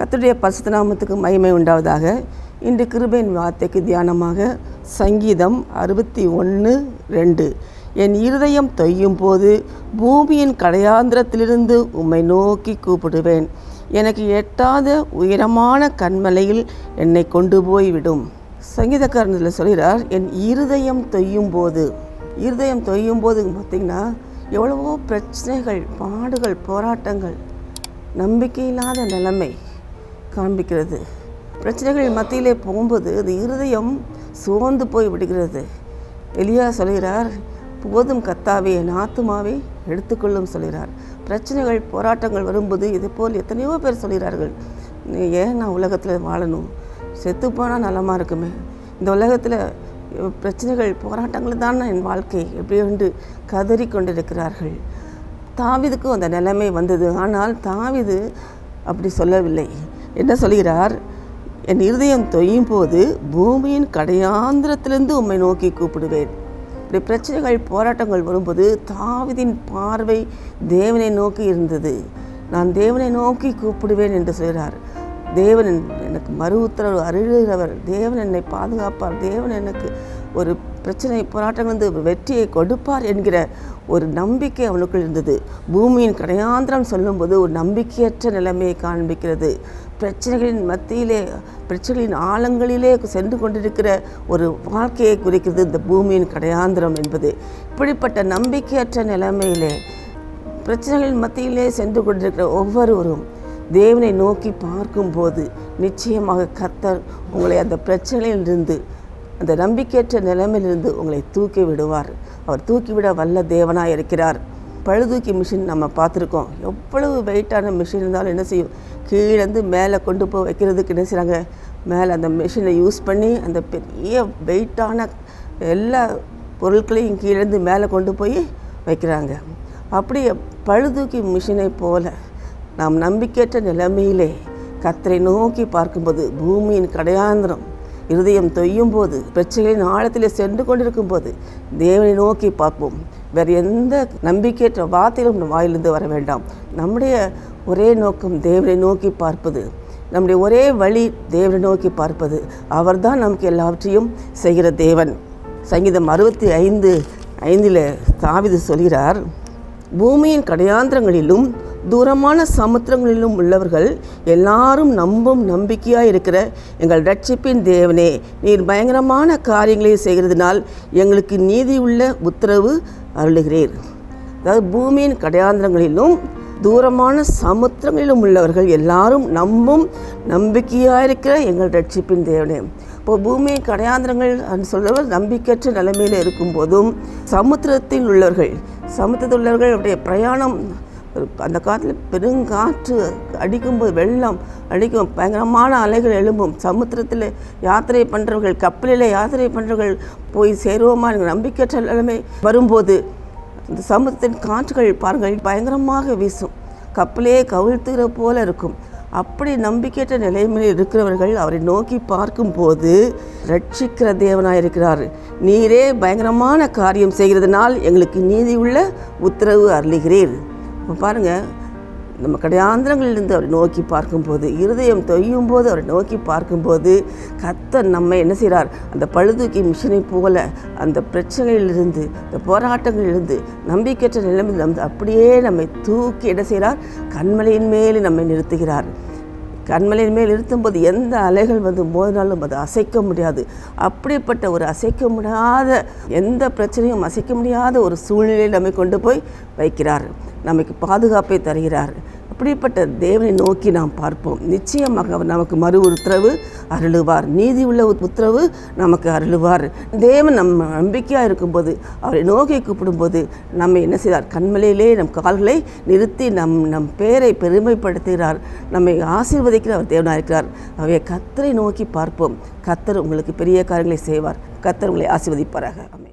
கத்துடைய பரிசுத்த நாமத்துக்கு மகிமை உண்டாவதாக. இன்று கிருபையின் வார்த்தைக்கு தியானமாக சங்கீதம் அறுபத்தி ஒன்று ரெண்டு. என் இருதயம் தொய்யும் போது பூமியின் கடையாந்திரத்திலிருந்து உம்மை நோக்கி கூப்பிடுவேன். எனக்கு எட்டாத உயரமான கண்மலையில் என்னை கொண்டு போய்விடும். சங்கீதக்காரனில் சொல்கிறார் என் இருதயம் தொய்யும் போது. இருதயம் தொய்யும் போது பார்த்திங்கன்னா எவ்வளவோ பிரச்சனைகள் பாடுகள் போராட்டங்கள் நம்பிக்கையில்லாத நிலைமை. காண்பிக்கிறது. பிரச்சனைகளின் மத்தியிலே போகும்போது அது இருதயம் சோர்ந்து போய் விடுகிறது. எளியா சொல்கிறார் போதும் கத்தாவே என் ஆத்துமாவே எடுத்துக்கொள்ளும் சொல்கிறார். பிரச்சனைகள் போராட்டங்கள் வரும்போது இது போல் எத்தனையோ பேர் சொல்கிறார்கள் ஏன் நான் உலகத்தில் வாழணும். செத்து போனால் நலமாக இருக்குமே. இந்த உலகத்தில் பிரச்சனைகள் போராட்டங்கள் தான் என் வாழ்க்கை? எப்படி என்று கதறி கொண்டிருக்கிறார்கள். தாவிதுக்கும் அந்த நிலைமை வந்தது. ஆனால் தாவிது அப்படி சொல்லவில்லை. என்ன சொல்கிறார்? என் இருதயம் தொய்யும் போது பூமியின் கடையாந்திரத்திலிருந்து உம்மை நோக்கி கூப்பிடுவேன். இப்படி பிரச்சனைகள் போராட்டங்கள் வரும்போது தாவிதின் பார்வை தேவனை நோக்கி இருந்தது. நான் தேவனை நோக்கி கூப்பிடுவேன் என்று சொல்கிறார். தேவன் எனக்கு மறு உத்தரவு அருளுகிறவர். தேவன் என்னை பாதுகாப்பார். தேவன் எனக்கு ஒரு பிரச்சனை போராட்டங்கள் வந்து வெற்றியை கொடுப்பார் என்கிற ஒரு நம்பிக்கை அவனுக்குள் இருந்தது. பூமியின் கடையாந்திரம் சொல்லும்போது ஒரு நம்பிக்கையற்ற நிலைமையை காண்பிக்கிறது. பிரச்சனைகளின் மத்தியிலே பிரச்சனைகளின் ஆழங்களிலே சென்று கொண்டிருக்கிற ஒரு வாழ்க்கையை குறிக்கிறது இந்த பூமியின் கடையாந்திரம் என்பது. இப்படிப்பட்ட நம்பிக்கையற்ற நிலைமையிலே பிரச்சனைகளின் மத்தியிலே சென்று கொண்டிருக்கிற ஒவ்வொருவரும் தேவனை நோக்கி பார்க்கும்போது நிச்சயமாக கர்த்தர் உங்களை அந்த பிரச்சனையிலிருந்து அந்த நம்பிக்கையற்ற நிலைமையிலிருந்து உங்களை தூக்கி விடுவார். அவர் தூக்கிவிட வல்ல தேவனாக இருக்கிறார். பழுதூக்கி மிஷின் நம்ம பார்த்துருக்கோம். எவ்வளவு வெயிட்டான மிஷின் இருந்தாலும் என்ன செய்யும்? கீழேருந்து மேலே கொண்டு போய் வைக்கிறதுக்கு என்ன செய்கிறாங்க மேலே அந்த மிஷினை யூஸ் பண்ணி அந்த பெரிய வெயிட்டான எல்லா பொருட்களையும் கீழேருந்து மேலே கொண்டு போய் வைக்கிறாங்க. அப்படி பழுதூக்கி மிஷினை போல நாம் நம்பிக்கையற்ற நிலைமையிலே கத்தரை நோக்கி பார்க்கும்போது பூமியின் கடையாந்திரம் இருதயம் தொய்யும் போது பிரச்சனைகளின் ஆழத்தில் சென்று கொண்டிருக்கும் போது தேவனை நோக்கி பார்ப்போம். வேறு எந்த நம்பிக்கையற்ற வார்த்தையிலும் நம் வாயிலிருந்து வர வேண்டாம். நம்முடைய ஒரே நோக்கம் தேவனை நோக்கி பார்ப்பது. நம்முடைய ஒரே வழி தேவனை நோக்கி பார்ப்பது. அவர்தான் நமக்கு எல்லாவற்றையும் செய்கிற தேவன். சங்கீதம் அறுபத்தி ஐந்து ஐந்தில் தாவிது சொல்கிறார் பூமியின் கடையாந்திரங்களிலும் தூரமான சமுத்திரங்களிலும் உள்ளவர்கள் எல்லாரும் நம்பும் நம்பிக்கையாக இருக்கிற எங்கள் ரட்சிப்பின் தேவனே நீர் பயங்கரமான காரியங்களை செய்கிறதுனால் எங்களுக்கு நீதி உள்ள உத்தரவு அருளுகிறீர். அதாவது பூமியின் கடையாந்திரங்களிலும் தூரமான சமுத்திரங்களிலும் உள்ளவர்கள் எல்லாரும் நம்பும் நம்பிக்கையாக இருக்கிற எங்கள் ரட்சிப்பின் தேவனே. இப்போ பூமியின் கடையாந்திரங்கள் சொல்கிறவர் நம்பிக்கையற்ற நிலைமையில் இருக்கும்போதும் சமுத்திரத்தில் உள்ளவர்கள் சமுத்திரத்தில் உள்ளவர்கள் அப்படியே பிரயாணம் அந்த காலத்தில் பெருங்காற்று அடிக்கும்போது வெள்ளம் அடிக்கும் பயங்கரமான அலைகள் எழும்பும். சமுத்திரத்தில் யாத்திரை பண்ணுறவர்கள் கப்பலில் யாத்திரை பண்ணுறவர்கள் போய் சேருவோமா என்கிற நம்பிக்கையற்ற நிலைமை வரும்போது இந்த சமுத்திரத்தின் காற்றுகள் பாருங்கள் பயங்கரமாக வீசும். கப்பலே கவிழ்த்துகிற போல இருக்கும். அப்படி நம்பிக்கையற்ற நிலைமையில் இருக்கிறவர்கள் அவரை நோக்கி பார்க்கும்போது ரட்சிக்கிற தேவனாக இருக்கிறார். நீரே பயங்கரமான காரியம் செய்கிறதுனால் எங்களுக்கு நீதி உள்ள உத்தரவு அருளுகிறீர். இப்போ பாருங்கள் நம்ம கடையாந்திரங்களிலிருந்து அவரை நோக்கி பார்க்கும்போது இருதயம் தொய்யும் போது அவரை நோக்கி பார்க்கும்போது கத்தர் நம்ம என்ன செய்கிறார் அந்த பழுதுக்கு மிஷினை போல அந்த பிரச்சனையிலிருந்து இந்த போராட்டங்களிலிருந்து நம்பிக்கையற்ற நிலைமையில் வந்து அப்படியே நம்மை தூக்கி என்ன செய்கிறார் கண்மலையின் மேலே நம்மை நிறுத்துகிறார். கண்மலையின் மேல் இருத்தும்போது எந்த அலைகள் வந்து மோதினாலும் அது அசைக்க முடியாது. அப்படிப்பட்ட ஒரு அசைக்க முடியாத எந்த பிரச்சனையும் அசைக்க முடியாத ஒரு சூழ்நிலையில் நம்மை கொண்டு போய் வைக்கிறார். நமக்கு பாதுகாப்பை தருகிறார். அப்படிப்பட்ட தேவனை நோக்கி நாம் பார்ப்போம். நிச்சயமாக அவர் நமக்கு மறு உத்தரவு அருளுவார். நீதி உள்ள உத்தரவு நமக்கு அருளுவார். தேவன் நம்ம நம்பிக்கையாக இருக்கும்போது அவரை நோக்கி கூப்பிடும்போது நம்ம என்ன செய்தார்? கண்மலையிலே நம் கால்களை நிறுத்தி நம் நம் பேரை பெருமைப்படுத்துகிறார். நம்மை ஆசீர்வதிக்கிற அவர் தேவனாக இருக்கிறார். அவை கத்தரை நோக்கி பார்ப்போம். கத்தர் உங்களுக்கு பெரிய காரியங்களை செய்வார். கத்தர் உங்களை ஆசீர்வதிப்பாராக. அமை